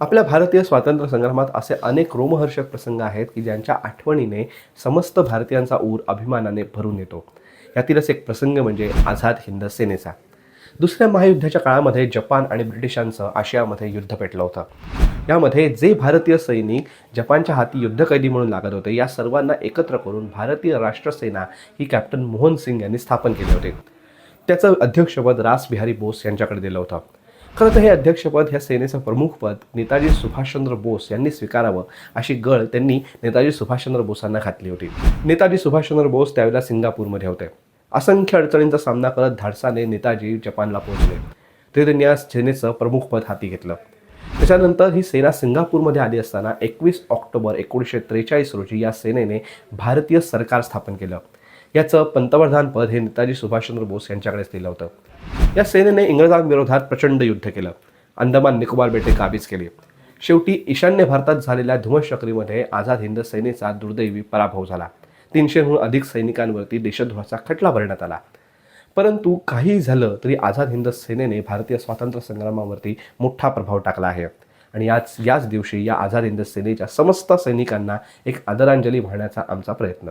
आपल्या भारतीय स्वातंत्र्य संग्रामात असे अनेक रोमहर्षक प्रसंग आहेत की ज्यांच्या आठवणीने समस्त भारतीयांचा ऊर अभिमानाने भरून येतो. यातीलच एक प्रसंग म्हणजे आझाद हिंद सेनेचा. दुसऱ्या महायुद्धाच्या काळामध्ये जपान आणि ब्रिटिशांचं आशियामध्ये युद्ध पेटलं होतं. यामध्ये जे भारतीय सैनिक जपानच्या हाती युद्धकैदी म्हणून लागत होते या सर्वांना एकत्र करून भारतीय राष्ट्रसेना ही कॅप्टन मोहन सिंग यांनी स्थापन केले होते. त्याचं अध्यक्षपद रास बिहारी बोस यांच्याकडे दिलं होतं. खरं तर हे अध्यक्षपद ह्या सेनेचं प्रमुखपद नेताजी सुभाषचंद्र बोस यांनी स्वीकारावं अशी गळ त्यांनी नेताजी सुभाषचंद्र बोसांना घातली होती. नेताजी सुभाषचंद्र बोस त्यावेळेला सिंगापूरमध्ये होते. असंख्य अडचणींचा सामना करत धाडसाने नेताजी जपानला पोहोचले. ते त्यांनी या सेनेचं प्रमुखपद हाती घेतलं. त्याच्यानंतर ही सेना सिंगापूरमध्ये आली असताना एकवीस ऑक्टोबर एकोणीसशे त्रेचाळीस रोजी या सेनेने भारतीय सरकार स्थापन केलं. याचं पंतप्रधानपद हे नेताजी सुभाषचंद्र बोस यांच्याकडेच दिलं होतं. या सेनेने इंग्रजांविरोधात प्रचंड युद्ध केलं. अंदमान निकोबार बेटे काबीज केली. शेवटी ईशान्य भारतात झालेल्या धुमश्चक्रीमध्ये आझाद हिंद सेनेचा दुर्दैवी पराभव झाला. तीनशेहून अधिक सैनिकांवरती देशद्रोहाचा खटला भरण्यात आला. परंतु काही झालं तरी आझाद हिंद सेनेने भारतीय स्वातंत्र्य संग्रामावरती मोठा प्रभाव टाकला आहे. आणि याच याच दिवशी या आझाद हिंद सेनेच्या समस्त सैनिकांना एक आदरांजली वाहण्याचा आमचा प्रयत्न.